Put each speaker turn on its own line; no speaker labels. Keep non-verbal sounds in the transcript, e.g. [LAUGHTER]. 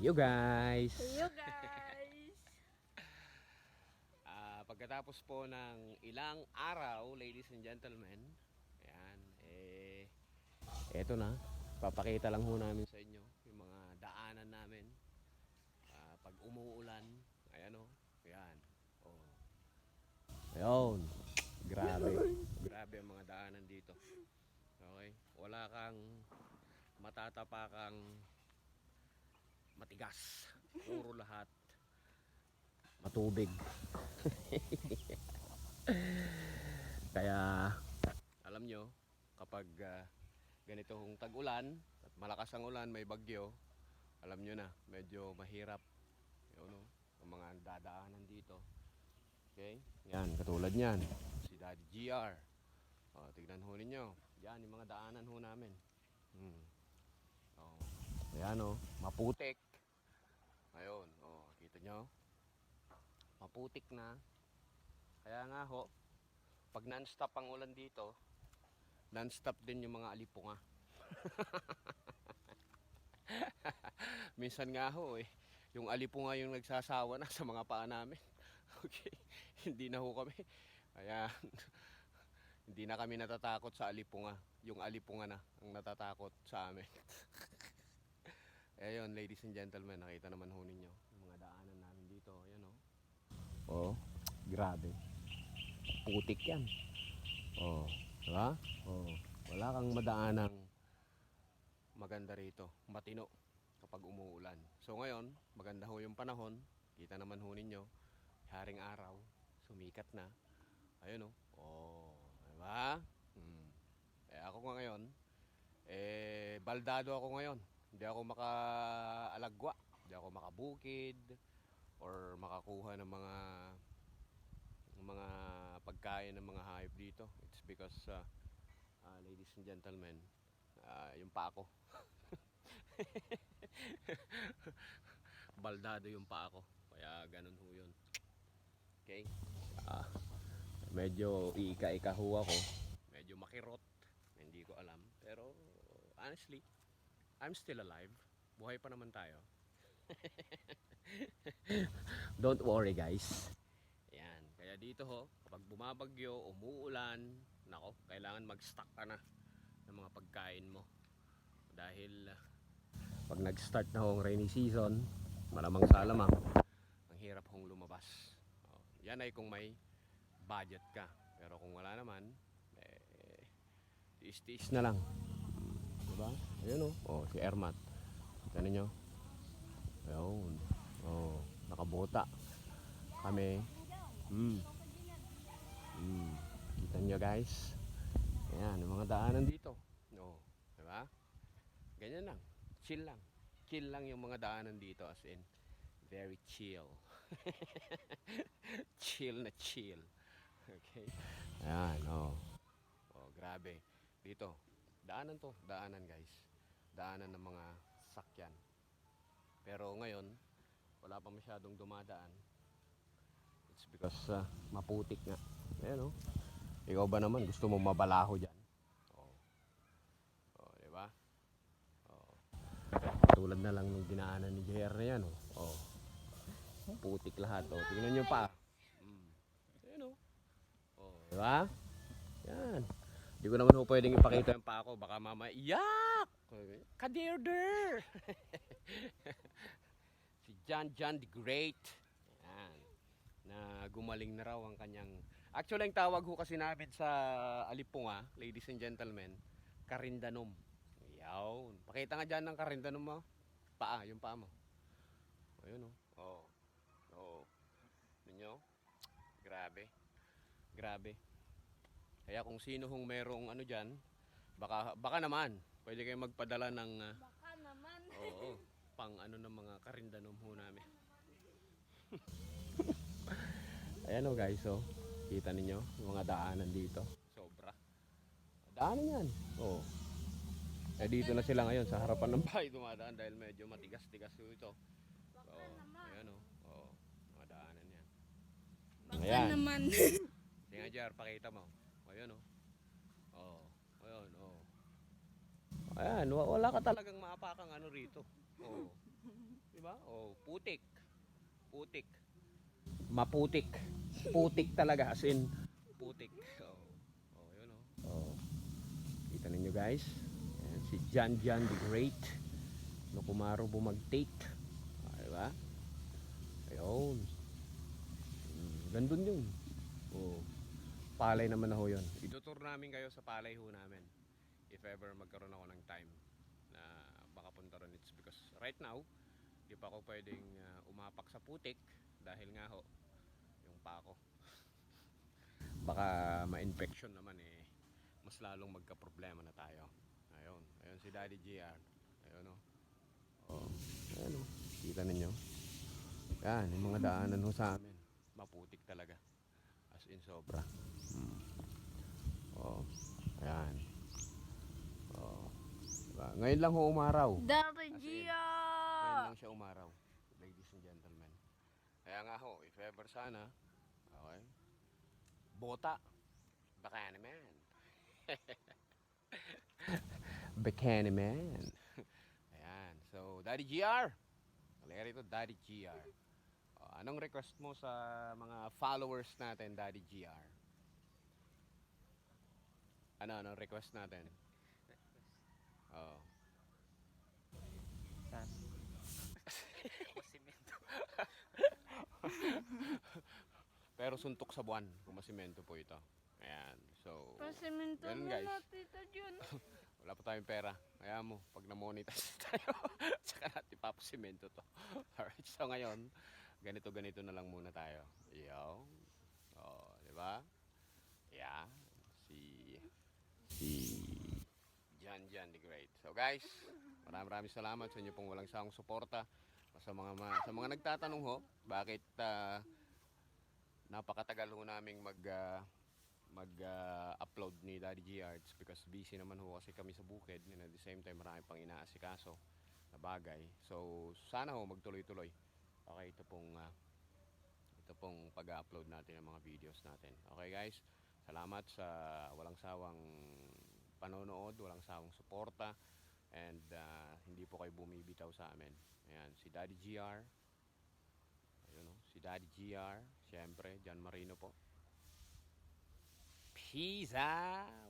you guys.
See you guys. [LAUGHS]
Ah, pagkatapos po ng ilang araw, ladies and gentlemen, ayan, eh, eto na, papakita lang ho namin sa inyo yung mga daanan namin. Ah, pag umuulan, ayan o, ayan, oh. Ayun, grabe, grabe ang mga daanan dito. Okay, wala kang matatapakang matigas. Puro lahat matubig. [LAUGHS] Kaya alam nyo, kapag ah, ganitong tag-ulan at malakas ang ulan, may bagyo, alam nyo na, medyo mahirap yun, no? ang mga dadaanan dito. Okay? Yan, katulad niyan. Si Daddy GR. O, tignan ho ninyo. Yan, yung mga daanan ho namin. Hmm. O, ayan o, maputik. Ayun, o, kita nyo? maputik na. Kaya nga ho, pag non-stop ang ulan dito, non-stop din yung mga alipunga. [LAUGHS] Minsan nga ho eh, yung alipunga yung nagsasawa na sa mga paa namin. [LAUGHS] Okay, hindi na ho kami. Kaya [LAUGHS] hindi na kami natatakot sa alipunga. Yung alipunga na ang natatakot sa amin. Ayun, ladies and gentlemen, nakita naman ho ninyo yung mga daanan namin dito. Ayan oh. Oh, grabe. Putik yan. Oh, diba? Oh, wala kang madaanang maganda rito. Matino kapag umuulan. So ngayon, maganda ho yung panahon. Kita naman ho ninyo, haring araw, sumikat na. Ayun oh. Oh, diba? Hmm. Eh ako nga ngayon, eh baldado ako ngayon. Hindi ako makaalagwa. Hindi ako makabukid or makakuha ng mga ng mga pagkain ng mga hayop dito. It's because uh, uh, ladies and gentlemen, uh, yung pa ako. [LAUGHS] Baldado yung pa ako. Kaya ganun ho yun. Okay? Ah, medyo iika-ika ho ako. Medyo makirot. Hindi ko alam. Pero honestly, I'm still alive. Buhay pa naman tayo. [LAUGHS] Don't worry guys. Ayan. Kaya dito ho, kapag bumabagyo, umuulan, nako, kailangan mag-stock ka na ng mga pagkain mo. Dahil ah, pag nag-start na ho ang rainy season, malamang sa alamang, ang hirap hong lumabas. Oh, yan ay kung may budget ka. Pero kung wala naman, eh, tiis-tiis na lang. Ayun o. Oh, si Ermat. Kita ninyo? Ayun. Oh, nakabota. Kami. Mm. Mm. Kita nyo guys? Ayan, yung mga daanan dito. No, diba? Ganyan lang. Chill lang. Chill lang yung mga daanan dito as in very chill. [LAUGHS] chill na chill. Okay? Ayan, oh. Oh, grabe. Dito, daanan to, daanan guys. Daanan ng mga sakyan. Pero ngayon, wala pa masyadong dumadaan. It's because uh, maputik nga. Ayan oh. Ikaw ba naman gusto mo mabalaho dyan? Oh. Oh, di ba? Oh. Tulad na lang nung dinaanan ni JR na yan oh. Oh. Putik lahat oh. Tingnan nyo pa. Mm. Ayan oh. Oh, di ba? Yan. Hindi ko naman ho pwedeng ipakita yung pa ako. Baka mama, yak! Kadirder! [LAUGHS] si John John the Great. Yan. Na gumaling na raw ang kanyang... Actually, ang tawag ho kasi namin sa Alipunga, ladies and gentlemen, Karindanom. Yawn. Pakita nga dyan ng Karindanom mo. Paa, yung paa mo. Ayun oh. Oo. Oo. Ninyo? Grabe. Grabe. Kaya kung sino hong merong ano dyan, baka, baka naman, pwede kayo magpadala ng, ah,
Baka naman. [LAUGHS]
oo, pang ano ng mga karindanom ho namin. [LAUGHS] Ayan o guys, oh. Kita ninyo, yung mga daanan dito. Sobra. Daanan yan. Oo. Eh dito na sila ngayon sa harapan ng bahay dumadaan dahil medyo matigas-tigas ito.
Baka
Oo.
naman.
Ayan o. Oo. Mga daanan yan.
Baka
Ayan.
naman.
Tingnan Jar, pakita mo. Ayun oh. Oh, ayun oh. Ayan, wa- wala ka talagang maapakang ano rito. Oh. [LAUGHS] Di ba? Oh, putik. Putik. Maputik. Putik talaga as in putik. Oh. Oh, yun oh. Oh. Kita ninyo guys. Ayan, si Jan Jan the Great. No kumaro bumagtate. Ah, di ba? Ayun. Mm, gandun yun. Oh. Palay naman na ho yun. Itutur namin kayo sa palay ho namin. If ever magkaroon ako ng time na makapunta ron. It's because right now, di pa ako pwedeng ah, umapak sa putik dahil nga ho, yung pako. [LAUGHS] Baka ma-infection naman eh. Mas lalong magka-problema na tayo. Ayun. Ayun si Daddy GR. Ayun o. Oh. Ayun o. Kita ninyo. Yan, yung mga daanan ho sa amin. Maputik talaga. In sobra. Hmm. Oh. Ayan. Oh. Diba? Ngayon lang ho umaraw. In,
Gia!
Ngayon lang siya umaraw. Ladies and gentlemen. Kaya nga ho, if ever sana, okay, bota, baka naman. Bikini man. [LAUGHS] [LAUGHS] Ayan. So, Daddy GR. Halika rito, Daddy GR. Anong request mo sa mga followers natin, Daddy GR? Ano, anong request natin? Oh. [LAUGHS] Pero suntok sa buwan, kumasimento po ito. Ayan. So,
Pasimento
Ganun,
mo
guys.
na, Tita Jun. [LAUGHS]
wala pa tayong pera. Kaya mo, pag na-monetize [LAUGHS] tayo, saka natin ipapasimento to. Alright, so ngayon, ganito-ganito na lang muna tayo. Yo. Oh, di ba? Yeah. Si, si Jan Jan the Great. So guys, maraming maraming salamat sa inyo pong walang sawang suporta. Sa mga, ma- sa mga nagtatanong ho, bakit ah, napakatagal ho naming mag ah, mag-upload ni Daddy GR It's because busy naman ho kasi kami sa bukid and at the same time marami pang inaasikaso na bagay. So sana ho magtuloy-tuloy. Okay, ito pong ah, ito pong pag-upload natin ng mga videos natin. Okay guys, salamat sa walang sawang panonood, walang sawang suporta and ah, hindi po kayo bumibitaw sa amin. Ayan, si Daddy GR Ayun oh, si Daddy GR, syempre, John Marino po. Peace out!